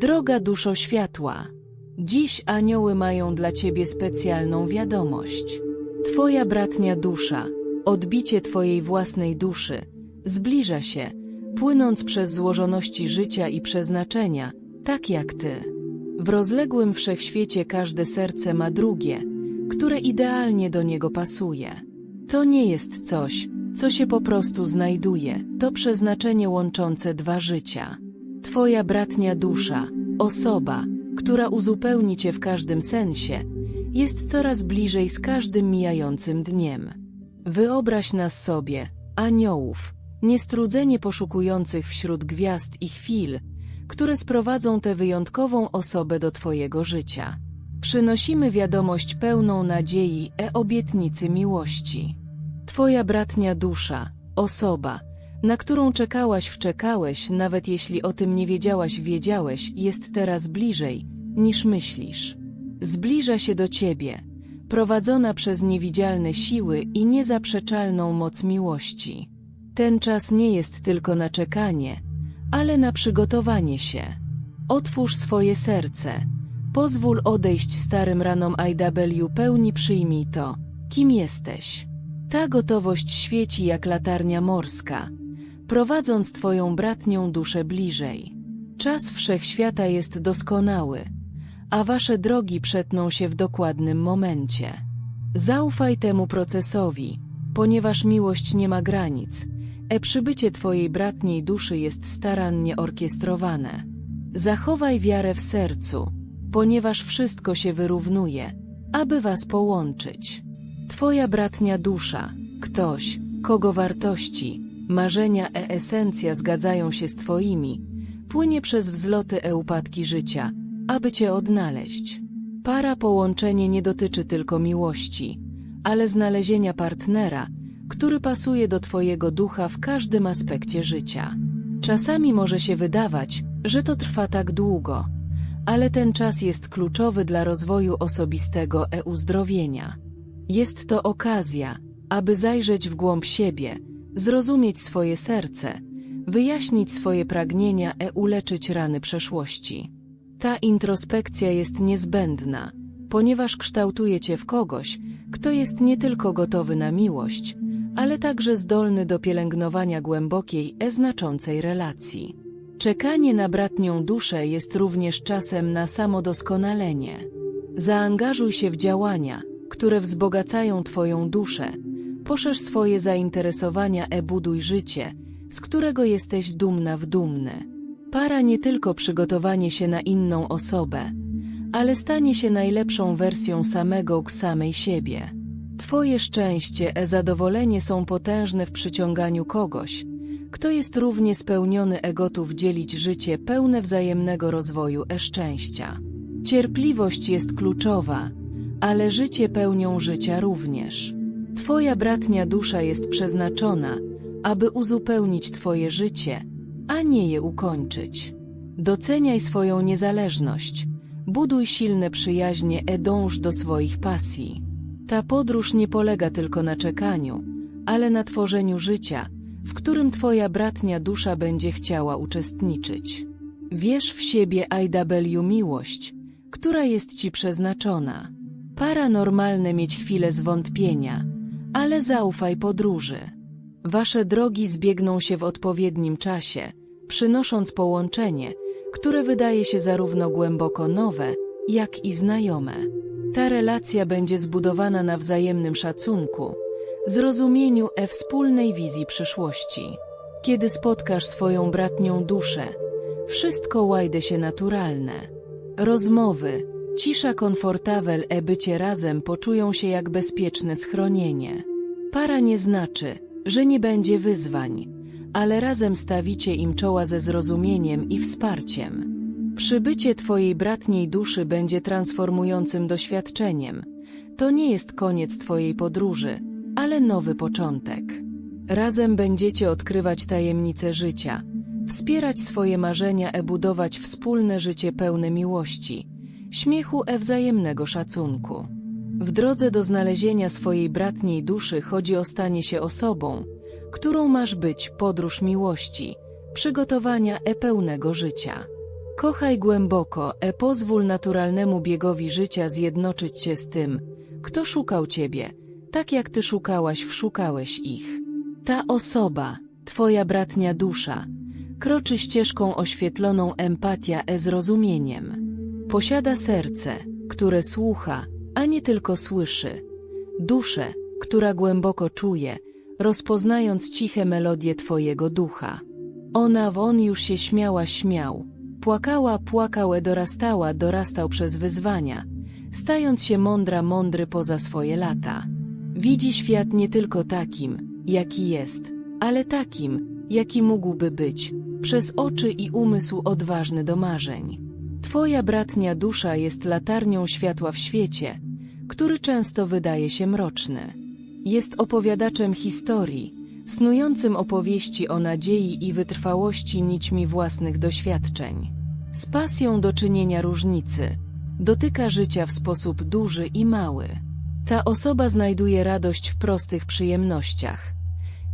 Droga duszo światła, dziś anioły mają dla ciebie specjalną wiadomość. Twoja bratnia dusza, odbicie twojej własnej duszy, zbliża się, płynąc przez złożoności życia i przeznaczenia, tak jak ty. W rozległym wszechświecie każde serce ma drugie, które idealnie do niego pasuje. To nie jest coś, co się po prostu znajduje, to przeznaczenie łączące dwa życia. Twoja bratnia dusza, osoba, która uzupełni cię w każdym sensie, jest coraz bliżej z każdym mijającym dniem. Wyobraź nas sobie, aniołów, niestrudzenie poszukujących wśród gwiazd i chwil, które sprowadzą tę wyjątkową osobę do Twojego życia. Przynosimy wiadomość pełną nadziei e obietnicy miłości. Twoja bratnia dusza, osoba, na którą czekałaś wczekałeś, nawet jeśli o tym nie wiedziałaś wiedziałeś, jest teraz bliżej, niż myślisz. Zbliża się do Ciebie, prowadzona przez niewidzialne siły i niezaprzeczalną moc miłości. Ten czas nie jest tylko na czekanie, ale na przygotowanie się. Otwórz swoje serce, pozwól odejść starym ranom IW, pełni przyjmij to, kim jesteś. Ta gotowość świeci jak latarnia morska, prowadząc Twoją bratnią duszę bliżej. Czas wszechświata jest doskonały, a Wasze drogi przetną się w dokładnym momencie. Zaufaj temu procesowi, ponieważ miłość nie ma granic, e przybycie Twojej bratniej duszy jest starannie orkiestrowane. Zachowaj wiarę w sercu, ponieważ wszystko się wyrównuje, aby Was połączyć. Twoja bratnia dusza, ktoś, kogo wartości, marzenia e esencja zgadzają się z Twoimi, płynie przez wzloty e upadki życia, aby Cię odnaleźć. Para połączenie nie dotyczy tylko miłości, ale znalezienia partnera, który pasuje do Twojego ducha w każdym aspekcie życia. Czasami może się wydawać, że to trwa tak długo, ale ten czas jest kluczowy dla rozwoju osobistego e-uzdrowienia. Jest to okazja, aby zajrzeć w głąb siebie, zrozumieć swoje serce, wyjaśnić swoje pragnienia e uleczyć rany przeszłości. Ta introspekcja jest niezbędna, ponieważ kształtuje cię w kogoś, kto jest nie tylko gotowy na miłość, ale także zdolny do pielęgnowania głębokiej, e znaczącej relacji. Czekanie na bratnią duszę jest również czasem na samodoskonalenie. Zaangażuj się w działania, które wzbogacają Twoją duszę. Poszerz swoje zainteresowania e buduj życie, z którego jesteś dumna w dumny. Para nie tylko przygotowanie się na inną osobę, ale stanie się najlepszą wersją samego k samej siebie. Twoje szczęście e zadowolenie są potężne w przyciąganiu kogoś, kto jest równie spełniony e gotów dzielić życie pełne wzajemnego rozwoju e szczęścia. Cierpliwość jest kluczowa, ale życie pełnią życia również. Twoja bratnia dusza jest przeznaczona, aby uzupełnić Twoje życie, a nie je ukończyć. Doceniaj swoją niezależność, buduj silne przyjaźnie e dąż do swoich pasji. Ta podróż nie polega tylko na czekaniu, ale na tworzeniu życia, w którym Twoja bratnia dusza będzie chciała uczestniczyć. Wierz w siebie IW miłość, która jest Ci przeznaczona. Paranormalne mieć chwilę zwątpienia, ale zaufaj podróży. Wasze drogi zbiegną się w odpowiednim czasie, przynosząc połączenie, które wydaje się zarówno głęboko nowe, jak i znajome. Ta relacja będzie zbudowana na wzajemnym szacunku, zrozumieniu e wspólnej wizji przyszłości. Kiedy spotkasz swoją bratnią duszę, wszystko łajde się naturalne. Rozmowy, cisza komfortawel e bycie razem poczują się jak bezpieczne schronienie. Para nie znaczy, że nie będzie wyzwań, ale razem stawicie im czoła ze zrozumieniem i wsparciem. Przybycie Twojej bratniej duszy będzie transformującym doświadczeniem. To nie jest koniec Twojej podróży, ale nowy początek. Razem będziecie odkrywać tajemnice życia, wspierać swoje marzenia e budować wspólne życie pełne miłości, śmiechu e wzajemnego szacunku. W drodze do znalezienia swojej bratniej duszy chodzi o stanie się osobą, którą masz być podróż miłości, przygotowania e pełnego życia. Kochaj głęboko, e pozwól naturalnemu biegowi życia zjednoczyć cię z tym, kto szukał ciebie, tak jak ty szukałaś, wszukałeś ich. Ta osoba, twoja bratnia dusza, kroczy ścieżką oświetloną empatia e zrozumieniem. Posiada serce, które słucha, a nie tylko słyszy. Duszę, która głęboko czuje, rozpoznając ciche melodie twojego ducha. Ona w on już się śmiała, śmiał. Płakała, płakał, e dorastała, dorastał przez wyzwania, stając się mądra, mądry poza swoje lata. Widzi świat nie tylko takim, jaki jest, ale takim, jaki mógłby być, przez oczy i umysł odważny do marzeń. Twoja bratnia dusza jest latarnią światła w świecie, który często wydaje się mroczny. Jest opowiadaczem historii, snującym opowieści o nadziei i wytrwałości nićmi własnych doświadczeń. Z pasją do czynienia różnicy, dotyka życia w sposób duży i mały. Ta osoba znajduje radość w prostych przyjemnościach.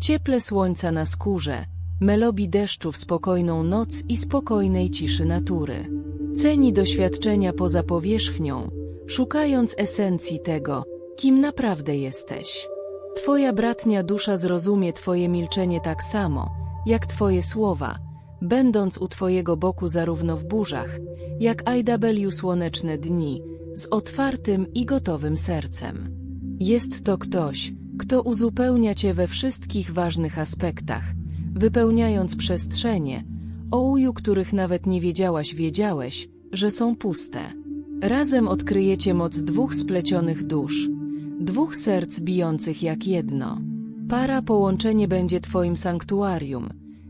Cieple słońca na skórze, melodii deszczu w spokojną noc i spokojnej ciszy natury. Ceni doświadczenia poza powierzchnią, szukając esencji tego, kim naprawdę jesteś. Twoja bratnia dusza zrozumie Twoje milczenie tak samo, jak Twoje słowa, będąc u Twojego boku zarówno w burzach, jak IW słoneczne dni, z otwartym i gotowym sercem. Jest to ktoś, kto uzupełnia Cię we wszystkich ważnych aspektach, wypełniając przestrzenie, o uju których nawet nie wiedziałaś wiedziałeś, że są puste. Razem odkryjecie moc dwóch splecionych dusz, dwóch serc bijących jak jedno. Para połączenie będzie Twoim sanktuarium,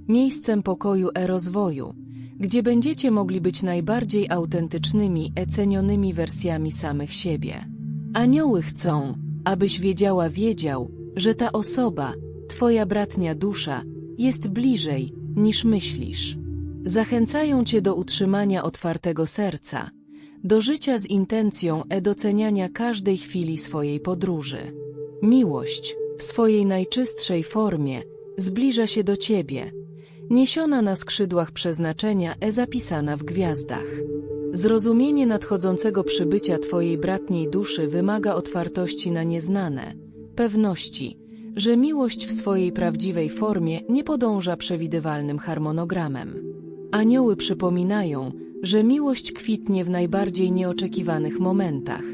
miejscem pokoju i rozwoju, gdzie będziecie mogli być najbardziej autentycznymi, ecenionymi wersjami samych siebie. Anioły chcą, abyś wiedziała, wiedział, że ta osoba, Twoja bratnia dusza, jest bliżej, niż myślisz. Zachęcają Cię do utrzymania otwartego serca, do życia z intencją e doceniania każdej chwili swojej podróży. Miłość, w swojej najczystszej formie, zbliża się do Ciebie, niesiona na skrzydłach przeznaczenia e zapisana w gwiazdach. Zrozumienie nadchodzącego przybycia Twojej bratniej duszy wymaga otwartości na nieznane, pewności, że miłość w swojej prawdziwej formie nie podąża przewidywalnym harmonogramem. Anioły przypominają, że miłość kwitnie w najbardziej nieoczekiwanych momentach,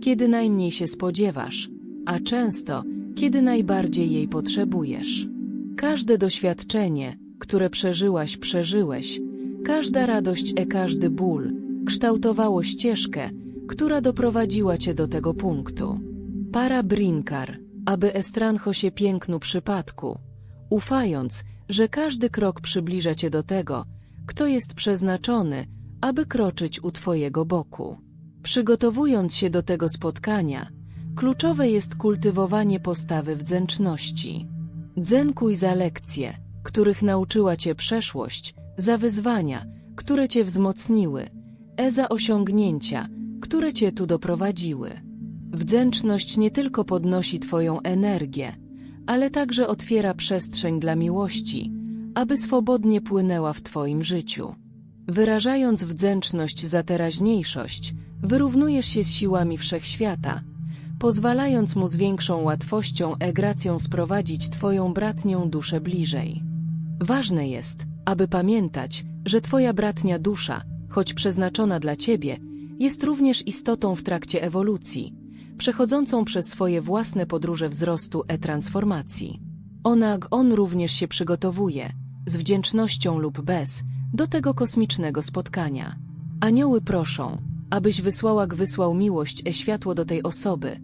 kiedy najmniej się spodziewasz, a często, kiedy najbardziej jej potrzebujesz. Każde doświadczenie, które przeżyłaś, przeżyłeś, każda radość e każdy ból, kształtowało ścieżkę, która doprowadziła cię do tego punktu. Para brinkar, aby estrancho się pięknu przypadku, ufając, że każdy krok przybliża cię do tego, kto jest przeznaczony, aby kroczyć u Twojego boku. Przygotowując się do tego spotkania, kluczowe jest kultywowanie postawy wdzięczności. Dzenkuj za lekcje, których nauczyła Cię przeszłość, za wyzwania, które Cię wzmocniły, e za osiągnięcia, które Cię tu doprowadziły. Wdzięczność nie tylko podnosi Twoją energię, ale także otwiera przestrzeń dla miłości, aby swobodnie płynęła w Twoim życiu. Wyrażając wdzięczność za teraźniejszość, wyrównujesz się z siłami wszechświata, pozwalając mu z większą łatwością e gracją sprowadzić Twoją bratnią duszę bliżej. Ważne jest, aby pamiętać, że Twoja bratnia dusza, choć przeznaczona dla Ciebie, jest również istotą w trakcie ewolucji, przechodzącą przez swoje własne podróże wzrostu e transformacji. Ona, on również się przygotowuje, z wdzięcznością lub bez, do tego kosmicznego spotkania. Anioły proszą, abyś wysłała wysłał miłość e światło do tej osoby,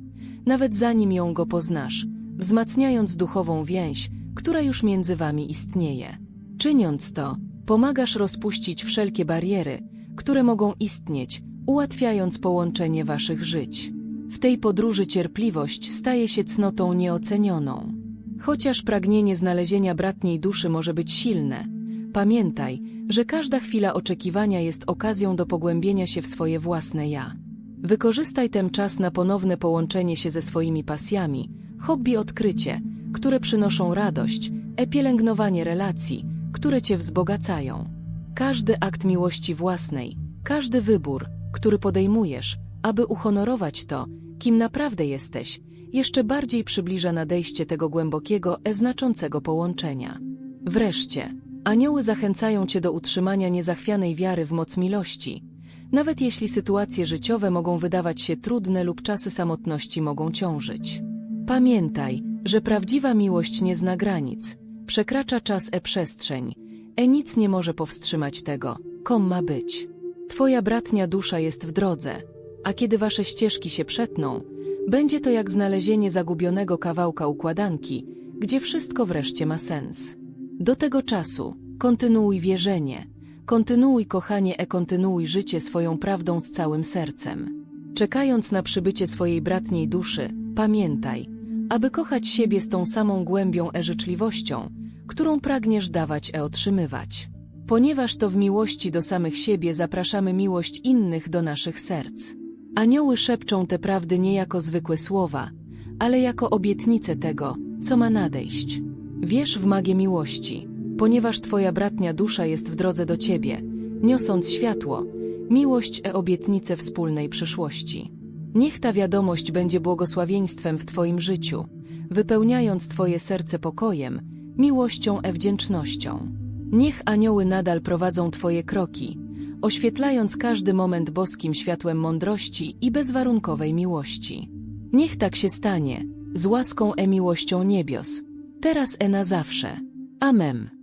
nawet zanim ją go poznasz, wzmacniając duchową więź, która już między wami istnieje. Czyniąc to, pomagasz rozpuścić wszelkie bariery, które mogą istnieć, ułatwiając połączenie waszych żyć. W tej podróży cierpliwość staje się cnotą nieocenioną. Chociaż pragnienie znalezienia bratniej duszy może być silne, pamiętaj, że każda chwila oczekiwania jest okazją do pogłębienia się w swoje własne ja. Wykorzystaj ten czas na ponowne połączenie się ze swoimi pasjami, hobby odkrycie, które przynoszą radość, e pielęgnowanie relacji, które cię wzbogacają. Każdy akt miłości własnej, każdy wybór, który podejmujesz, aby uhonorować to, kim naprawdę jesteś, jeszcze bardziej przybliża nadejście tego głębokiego, e znaczącego połączenia. Wreszcie, anioły zachęcają cię do utrzymania niezachwianej wiary w moc miłości, nawet jeśli sytuacje życiowe mogą wydawać się trudne lub czasy samotności mogą ciążyć. Pamiętaj, że prawdziwa miłość nie zna granic, przekracza czas e przestrzeń, e nic nie może powstrzymać tego, kom ma być. Twoja bratnia dusza jest w drodze, a kiedy wasze ścieżki się przetną, będzie to jak znalezienie zagubionego kawałka układanki, gdzie wszystko wreszcie ma sens. Do tego czasu kontynuuj wierzenie, kontynuuj kochanie e kontynuuj życie swoją prawdą z całym sercem. Czekając na przybycie swojej bratniej duszy, pamiętaj, aby kochać siebie z tą samą głębią e życzliwością, którą pragniesz dawać e otrzymywać. Ponieważ to w miłości do samych siebie zapraszamy miłość innych do naszych serc. Anioły szepczą te prawdy nie jako zwykłe słowa, ale jako obietnice tego, co ma nadejść. Wierz w magię miłości, ponieważ Twoja bratnia dusza jest w drodze do Ciebie, niosąc światło, miłość e obietnicę wspólnej przyszłości. Niech ta wiadomość będzie błogosławieństwem w Twoim życiu, wypełniając Twoje serce pokojem, miłością e wdzięcznością. Niech anioły nadal prowadzą Twoje kroki, oświetlając każdy moment boskim światłem mądrości i bezwarunkowej miłości. Niech tak się stanie, z łaską e miłością niebios, teraz e na zawsze. Amen.